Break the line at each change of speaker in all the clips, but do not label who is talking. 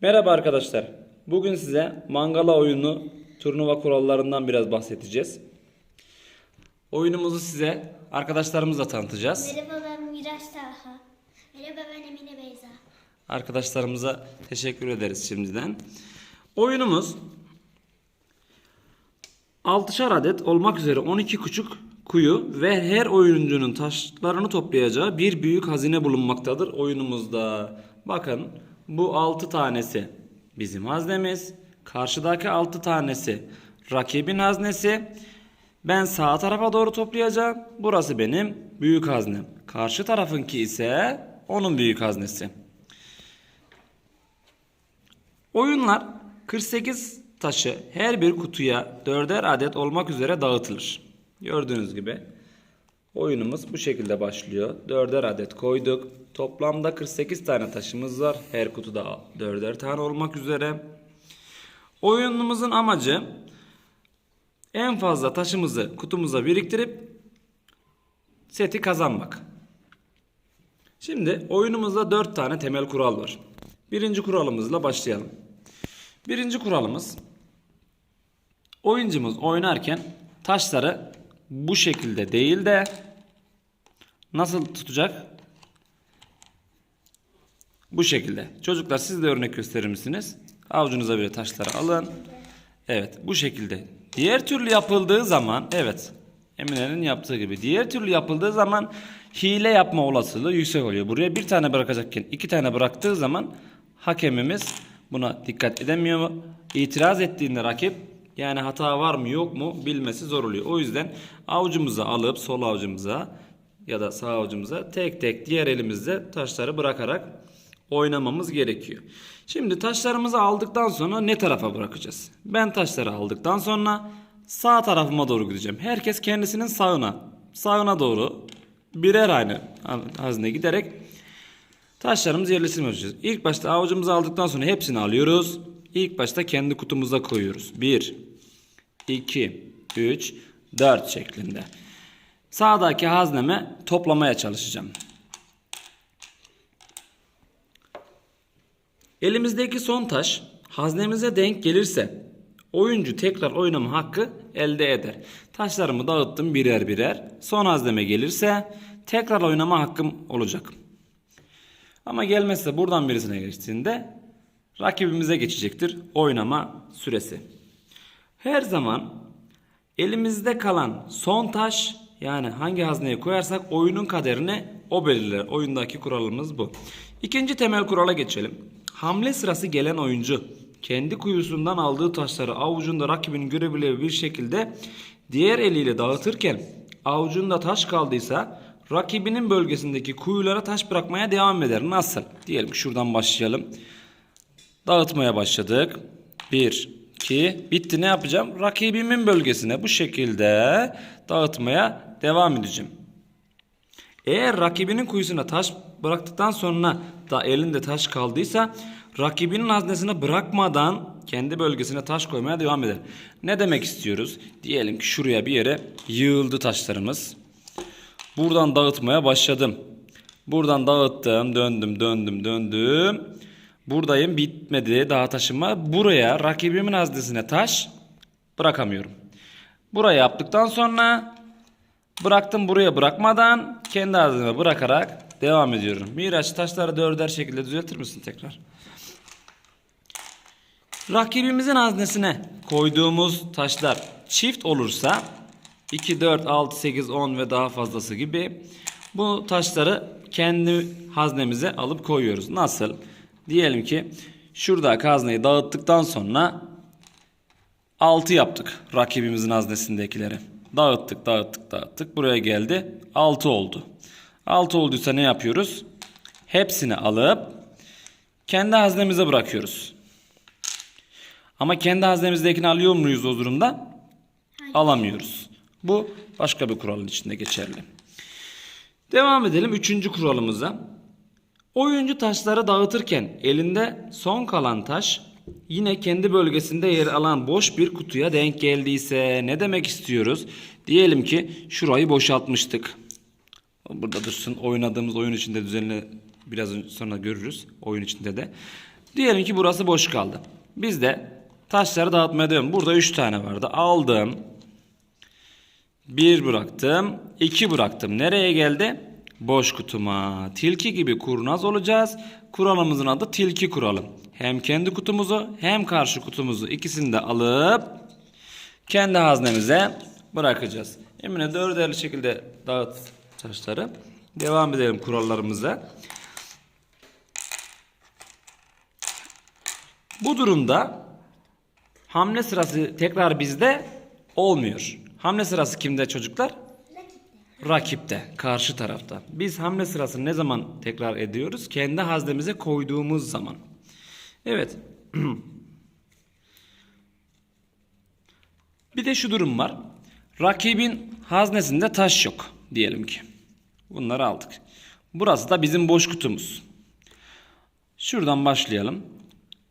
Merhaba arkadaşlar. Bugün size Mangala oyunu turnuva kurallarından biraz bahsedeceğiz. Oyunumuzu size arkadaşlarımızla tanıtacağız.
Merhaba ben Miraç Talha. Merhaba ben Emine Beyza.
Arkadaşlarımıza teşekkür ederiz şimdiden. Oyunumuz 6'şar adet olmak üzere 12 küçük kuyu ve her oyuncunun taşlarını toplayacağı bir büyük hazine bulunmaktadır oyunumuzda. Bakın bu 6 tanesi bizim haznemiz. Karşıdaki 6 tanesi rakibin haznesi. Ben sağ tarafa doğru toplayacağım. Burası benim büyük haznem. Karşı tarafınki ise onun büyük haznesi. Oyunlar 48 taşı her bir kutuya dörder adet olmak üzere dağıtılır. Gördüğünüz gibi oyunumuz bu şekilde başlıyor. Dörder adet koyduk. Toplamda 48 tane taşımız var. Her kutuda dörder tane olmak üzere. Oyunumuzun amacı en fazla taşımızı kutumuza biriktirip seti kazanmak. Şimdi oyunumuzda 4 tane temel kural var. Birinci kuralımızla başlayalım. Birinci kuralımız oyuncumuz oynarken taşları bu şekilde değil de nasıl tutacak? Bu şekilde. Çocuklar siz de örnek gösterir misiniz? Avucunuza böyle taşları alın. Evet bu şekilde. Diğer türlü yapıldığı zaman evet Emine'nin yaptığı gibi. Diğer türlü yapıldığı zaman hile yapma olasılığı yüksek oluyor. Buraya bir tane bırakacakken iki tane bıraktığı zaman hakemimiz buna dikkat edemiyor mu? İtiraz ettiğinde rakip yani hata var mı yok mu bilmesi zor oluyor. O yüzden avucumuza alıp sol avucumuza ya da sağ avucumuza tek tek diğer elimizde taşları bırakarak oynamamız gerekiyor. Şimdi taşlarımızı aldıktan sonra ne tarafa bırakacağız? Ben taşları aldıktan sonra sağ tarafıma doğru gideceğim. Herkes kendisinin sağına, sağına doğru birer aynı hazne giderek taşlarımızı yerleştirmeye. İlk başta avucumuzu aldıktan sonra hepsini alıyoruz. İlk başta kendi kutumuza koyuyoruz. 1, 2, 3, 4 şeklinde. Sağdaki hazneme toplamaya çalışacağım. Elimizdeki son taş haznemize denk gelirse oyuncu tekrar oynama hakkı elde eder. Taşlarımı dağıttım birer birer. Son hazneme gelirse tekrar oynama hakkım olacak. Ama gelmezse buradan birisine geçtiğinde rakibimize geçecektir oynama süresi. Her zaman elimizde kalan son taş yani hangi hazneye koyarsak oyunun kaderini o belirler. Oyundaki kuralımız bu. İkinci temel kurala geçelim. Hamle sırası gelen oyuncu kendi kuyusundan aldığı taşları avucunda rakibinin görebileceği bir şekilde diğer eliyle dağıtırken avucunda taş kaldıysa rakibinin bölgesindeki kuyulara taş bırakmaya devam eder. Nasıl? Diyelim şuradan başlayalım. Dağıtmaya başladık. 1, 2, bitti ne yapacağım? Rakibimin bölgesine bu şekilde dağıtmaya devam edeceğim. Eğer rakibinin kuyusuna taş bıraktıktan sonra da elinde taş kaldıysa rakibinin haznesine bırakmadan kendi bölgesine taş koymaya devam eder. Ne demek istiyoruz? Diyelim ki şuraya bir yere yığıldı taşlarımız. Buradan dağıtmaya başladım. Buradan dağıttım, döndüm, döndüm, döndüm. Buradayım bitmedi daha taşıma. Buraya rakibimin haznesine taş bırakamıyorum. Burayı yaptıktan sonra bıraktım buraya bırakmadan kendi hazneme bırakarak devam ediyorum. Miraç taşları dörder şekilde düzeltir misin tekrar? Rakibimizin haznesine koyduğumuz taşlar çift olursa 2, 4, 6, 8, 10 ve daha fazlası gibi bu taşları kendi haznemize alıp koyuyoruz. Nasıl? Diyelim ki şuradaki hazneyi dağıttıktan sonra 6 yaptık rakibimizin haznesindekileri. Dağıttık, dağıttık, dağıttık. Buraya geldi. 6 oldu. 6 olduysa ne yapıyoruz? Hepsini alıp kendi haznemize bırakıyoruz. Ama kendi haznemizdekini alıyor muyuz o durumda? Alamıyoruz. Bu başka bir kuralın içinde geçerli. Devam edelim üçüncü kuralımıza. Oyuncu taşları dağıtırken elinde son kalan taş yine kendi bölgesinde yer alan boş bir kutuya denk geldiyse ne demek istiyoruz? Diyelim ki şurayı boşaltmıştık. Burada dursun oynadığımız oyun içinde düzenli biraz sonra görürüz oyun içinde de. Diyelim ki burası boş kaldı. Biz de taşları dağıtmaya devam. Burada 3 tane vardı. Aldım. 1 bıraktım. 2 bıraktım. Nereye geldi? Boş kutuma. Tilki gibi kurnaz olacağız. Kuralımızın adı tilki kuralı. Hem kendi kutumuzu hem karşı kutumuzu ikisini de alıp kendi haznemize bırakacağız. Emine dörderli şekilde dağıt taşları. Devam edelim kurallarımıza. Bu durumda hamle sırası tekrar bizde olmuyor. Hamle sırası kimde çocuklar? Rakipte, karşı tarafta. Biz hamle sırasını ne zaman tekrar ediyoruz? Kendi haznemize koyduğumuz zaman. Evet. Bir de şu durum var. Rakibin haznesinde taş yok diyelim ki. Bunları aldık. Burası da bizim boş kutumuz. Şuradan başlayalım.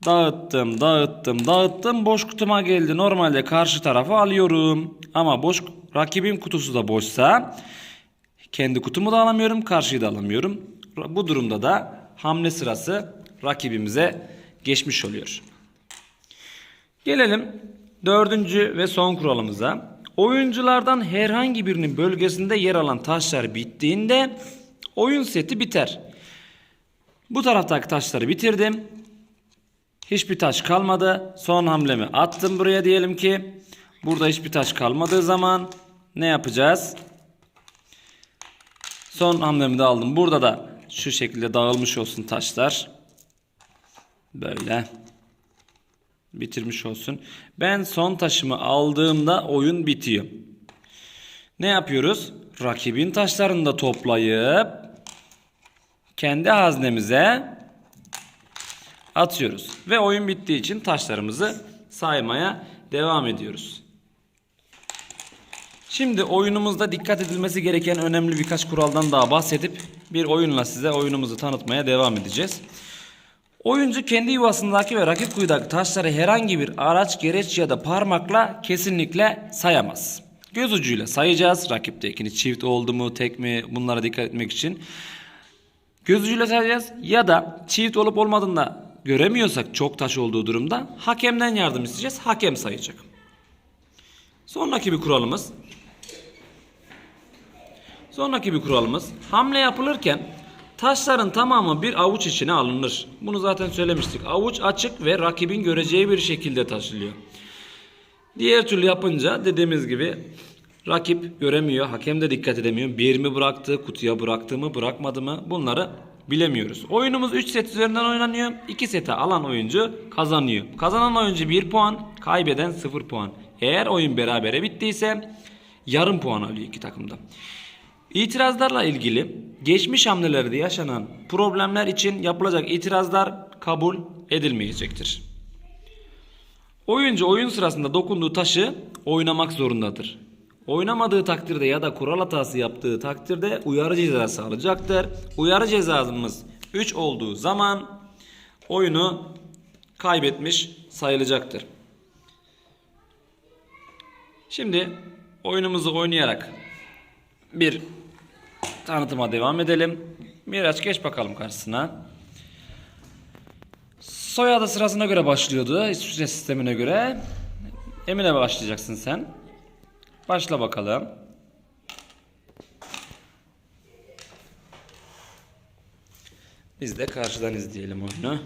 Dağıttım, dağıttım, dağıttım. Boş kutuma geldi. Normalde karşı tarafı alıyorum. Ama boş rakibim kutusu da boşsa kendi kutumu da alamıyorum, karşıyı da alamıyorum. Bu durumda da hamle sırası rakibimize geçmiş oluyor. Gelelim dördüncü ve son kuralımıza. Oyunculardan herhangi birinin bölgesinde yer alan taşlar bittiğinde oyun seti biter. Bu taraftaki taşları bitirdim. Hiçbir taş kalmadı. Son hamlemi attım buraya diyelim ki. Burada hiçbir taş kalmadığı zaman ne yapacağız? Son hamlemi de aldım. Burada da şu şekilde dağılmış olsun taşlar. Böyle. Bitirmiş olsun. Ben son taşımı aldığımda oyun bitiyor. Ne yapıyoruz? Rakibin taşlarını da toplayıp kendi haznemize atıyoruz. Ve oyun bittiği için taşlarımızı saymaya devam ediyoruz. Şimdi oyunumuzda dikkat edilmesi gereken önemli birkaç kuraldan daha bahsedip bir oyunla size oyunumuzu tanıtmaya devam edeceğiz. Oyuncu kendi yuvasındaki ve rakip kuyudaki taşları herhangi bir araç, gereç ya da parmakla kesinlikle sayamaz. Göz ucuyla sayacağız. Rakiptekini çift oldu mu, tek mi bunlara dikkat etmek için. Göz ucuyla sayacağız ya da çift olup olmadığını da göremiyorsak çok taş olduğu durumda hakemden yardım isteyeceğiz. Hakem sayacak. Sonraki bir kuralımız Sonraki bir kuralımız hamle yapılırken taşların tamamı bir avuç içine alınır. Bunu zaten söylemiştik. Avuç açık ve rakibin göreceği bir şekilde taşılıyor. Diğer türlü yapınca dediğimiz gibi rakip göremiyor, hakem de dikkat edemiyor. Bir mi bıraktı, kutuya bıraktı mı, bırakmadı mı bunları bilemiyoruz. Oyunumuz 3 set üzerinden oynanıyor. 2 sete alan oyuncu kazanıyor. Kazanan oyuncu 1 puan, kaybeden 0 puan. Eğer oyun berabere bittiyse yarım puan alıyor iki takımda. İtirazlarla ilgili geçmiş hamlelerde yaşanan problemler için yapılacak itirazlar kabul edilmeyecektir. Oyuncu oyun sırasında dokunduğu taşı oynamak zorundadır. Oynamadığı takdirde ya da kural hatası yaptığı takdirde uyarı cezası alacaktır. Uyarı cezamız 3 olduğu zaman oyunu kaybetmiş sayılacaktır. Şimdi oyunumuzu oynayarak bir tanıtıma devam edelim. Miraç geç bakalım karşısına. Soyadı sırasına göre başlıyordu. İsviçre sistemine göre. Emine başlayacaksın sen. Başla bakalım. Biz de karşıdan izleyelim oyunu.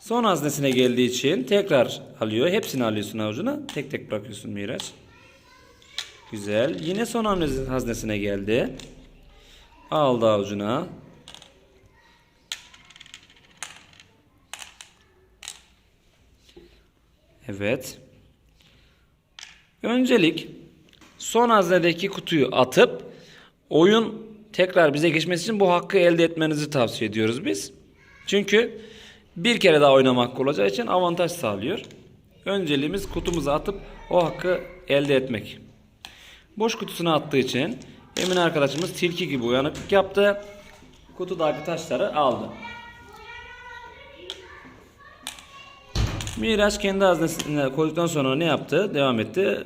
Son haznesine geldiği için tekrar alıyor. Hepsini alıyorsun avucuna. Tek tek bırakıyorsun Miraç. Güzel. Yine son haznesine geldi. Aldı avucuna. Evet. Öncelik son haznedeki kutuyu atıp oyun tekrar bize geçmesi için bu hakkı elde etmenizi tavsiye ediyoruz biz. Çünkü bir kere daha oynama hakkı olacağı için avantaj sağlıyor. Önceliğimiz kutumuzu atıp o hakkı elde etmek. Boş kutusuna attığı için Emin arkadaşımız tilki gibi uyanıklık yaptı. Kutudaki taşları aldı. Miraç kendi haznesine koyduktan sonra ne yaptı? Devam etti.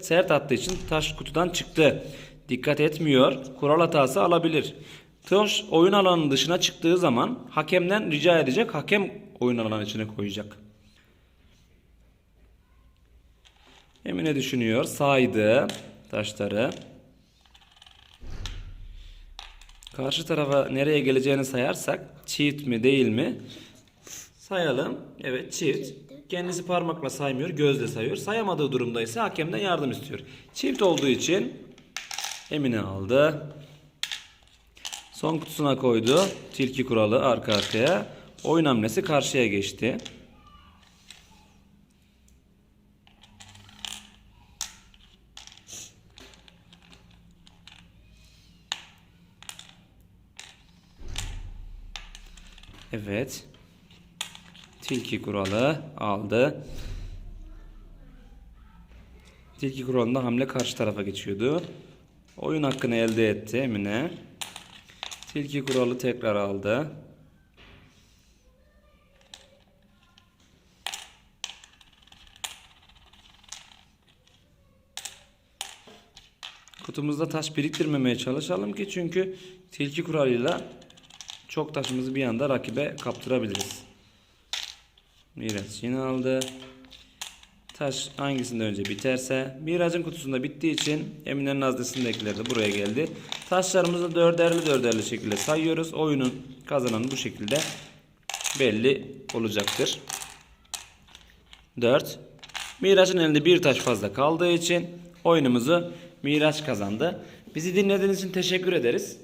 Sert, attığı için taş kutudan çıktı. dikkat etmiyor. Kural hatası alabilir. Taş oyun alanının dışına çıktığı zaman hakemden rica edecek. Hakem oyun alanı içine koyacak. Emine düşünüyor. Saydı taşları. Karşı tarafa nereye geleceğini sayarsak çift mi değil mi? Sayalım. Evet çift. Kendisi parmakla saymıyor, gözle sayıyor. Sayamadığı durumda ise hakemden yardım istiyor. Çift olduğu için Emine aldı. Son kutusuna koydu. Tilki kuralı arka arkaya. Oyun hamlesi karşıya geçti. Evet. Tilki kuralı aldı. Tilki kuralında hamle karşı tarafa geçiyordu. Oyun hakkını elde etti Emine. Tilki kuralı tekrar aldı. Kutumuzda taş biriktirmemeye çalışalım ki çünkü tilki kuralıyla çok taşımızı bir anda rakibe kaptırabiliriz. Miraç yine aldı. Taş hangisinde önce biterse Miraç'ın kutusunda bittiği için Emine'nin haznesindekiler de buraya geldi. Taşlarımızı dörderli dörderli şekilde sayıyoruz. Oyunun kazananı bu şekilde belli olacaktır. 4. Miraç'ın elinde bir taş fazla kaldığı için oyunumuzu Miraç kazandı. Bizi dinlediğiniz için teşekkür ederiz.